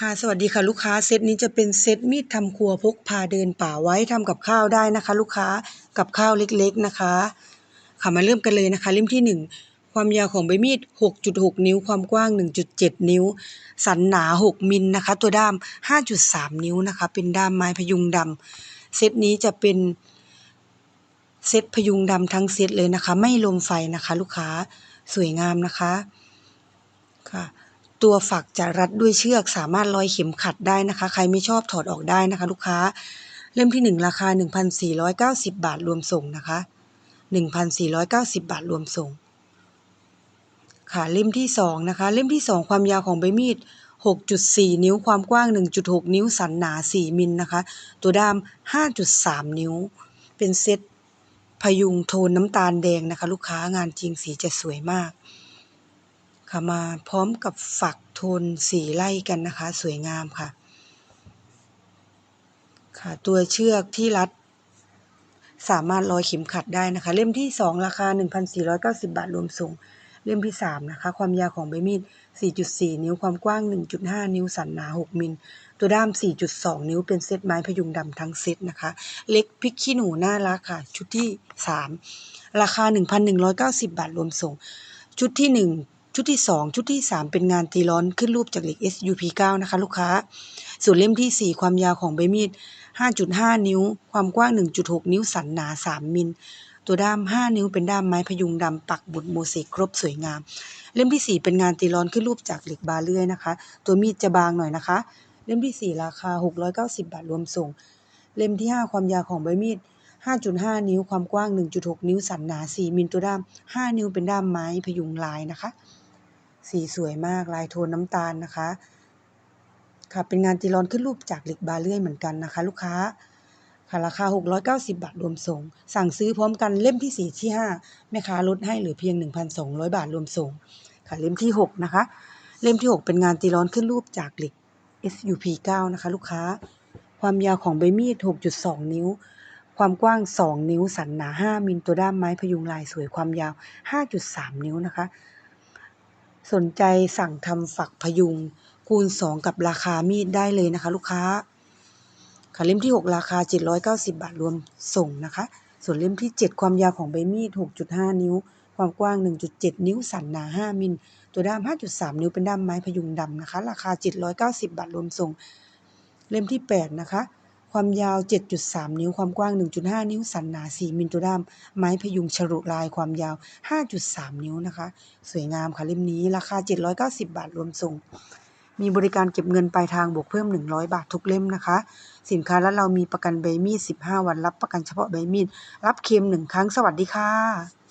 ค่ะสวัสดีค่ะลูกค้าเซตนี้จะเป็นเซตมีดทำครัวพกพาเดินป่าไว้ทำกับข้าวได้นะคะ ลูกค้ากับข้าวเล็กๆนะคะ ค่ะมาเริ่มกันเลยนะคะเล่มที่หนึ่งความยาวของใบมีด 6.6 นิ้ว ความกว้าง 1.7 นิ้ว สันหนา 6 มิลนะคะ ตัวด้าม 5.3 นิ้วนะคะ เป็นด้ามไม้พยุงดำเซตนี้จะเป็นเซตพยุงดำทั้งเซตเลยนะคะ ไม่ลมไฟนะคะ ลูกค้าสวยงามนะคะค่ะ ตัวฝักจะรัดด้วยเชือกสามารถร้อยเข็มขัดได้นะคะ ใครไม่ชอบถอดออกได้นะคะ ลูกค้า เล่มที่หนึ่งราคา 1,490 บาทรวมส่งนะคะ 1,490 บาทรวมส่ง ค่ะเล่มที่สองนะคะ เล่มที่สองความยาวของใบมีด 6.4 นิ้วความกว้าง 1.6 นิ้วสันหนา 4 มิลนะคะ ตัวด้าม 5.3 นิ้ว เป็นเซตพยุงโทนน้ำตาลแดงนะคะ ลูกค้างานจริงสีจะสวยมาก ค่ะมาพร้อมกับฝักโทนสีไล่กันนะคะ สวยงามค่ะ ค่ะ ตัวเชือกที่รัด สามารถร้อยเข็มขัดได้นะคะ เล่มที่สองราคา 1,490 บาทรวมส่ง เล่มที่สามนะคะ ความยาวของใบมีด 4.4 นิ้วความกว้าง 1.5 นิ้วสันหนา 6 มิล ตัวด้าม 4.2 นิ้วเป็นเซตไม้พยุงดำทั้งเซตนะคะ เล็กพริกขี้หนูน่ารักค่ะ ชุดที่ 3 ราคา 1,190 บาทรวมส่ง ชุดที่ 1 ชุดที่ 2 ชุดที่ 3 เป็นงานตีร้อนขึ้นรูปจากเหล็ก SUP9 นะคะลูกค้า ส่วนเล่มที่ 4 ความยาวของใบมีด 5.5 นิ้ว ความกว้าง 1.6 นิ้วสันหนา 3 มิล ตัวด้าม 5 นิ้วเป็นด้ามไม้พยุงดำปักบุตรโมเสกครบสวยงาม เล่มที่ 4 เป็นงานตีร้อนขึ้นรูปจากเหล็กบาเลื่อยนะคะ ตัวมีดจะบางหน่อยนะคะ เล่มที่ 4 ราคา 690 บาทรวมส่ง เล่มที่ 5 ความยาวของใบมีด5.5 นิ้ว ความกว้าง 1.6 นิ้ว สันหนา 4 มิลตัวด้าม 5 นิ้วเป็นด้ามไม้พยุงลายนะคะ สีสวยมากลายโทนน้ำตาลนะคะ ค่ะเป็นงานตีรอนขึ้นรูปจากเหล็กบาเลื่อยเหมือนกันนะคะ ลูกค้าค่ะราคา 690 บาทรวมส่ง สั่งซื้อพร้อมกันเล่มที่ 4 ที่ 5 แม่ค้าลดให้เหลือเพียง 1,200 บาทรวมส่ง ค่ะเล่มที่ 6 นะคะ เล่มที่ 6 เป็นงานตีร้อนขึ้นรูปจากเหล็ก SUP9 นะคะ ลูกค้า ความยาวของใบมีด 6.2 นิ้ว ความกว้าง 2 นิ้ว สันหนา 5 มิลตัวด้ามไม้พยุงลายสวยความยาว 5.3 นิ้วนะคะ สนใจสั่งทำฝักพยุงคูณ 2 กับราคามีดได้เลยนะคะ ลูกค้าค่ะเล่มที่ 6 ราคา 790 บาทรวมส่งนะคะ ส่วนเล่มที่ 7 ความยาวของใบมีด 6.5 นิ้ว ความกว้าง 1.7 นิ้ว สันหนา 5 มิล ตัวด้าม 5.3 นิ้วเป็นด้ามไม้พยุงดำนะคะ ราคา 790 บาทรวมส่ง เล่มที่ 8 นะคะ ความยาว 7.3 นิ้ว ความกว้าง 1.5 นิ้ว สันหนา 4 มิลตัวด้ามไม้พยุงฉลุลายความยาว 5.3 นิ้วนะคะ สวยงามค่ะเล่มนี้ ราคา 790 บาทรวมส่ง มีบริการเก็บเงินปลายทางบวกเพิ่ม 100 บาททุกเล่มนะคะ สินค้าและเรามีประกันใบมีด 15 วัน รับประกันเฉพาะใบมีด รับเคลม1ครั้ง สวัสดีค่ะ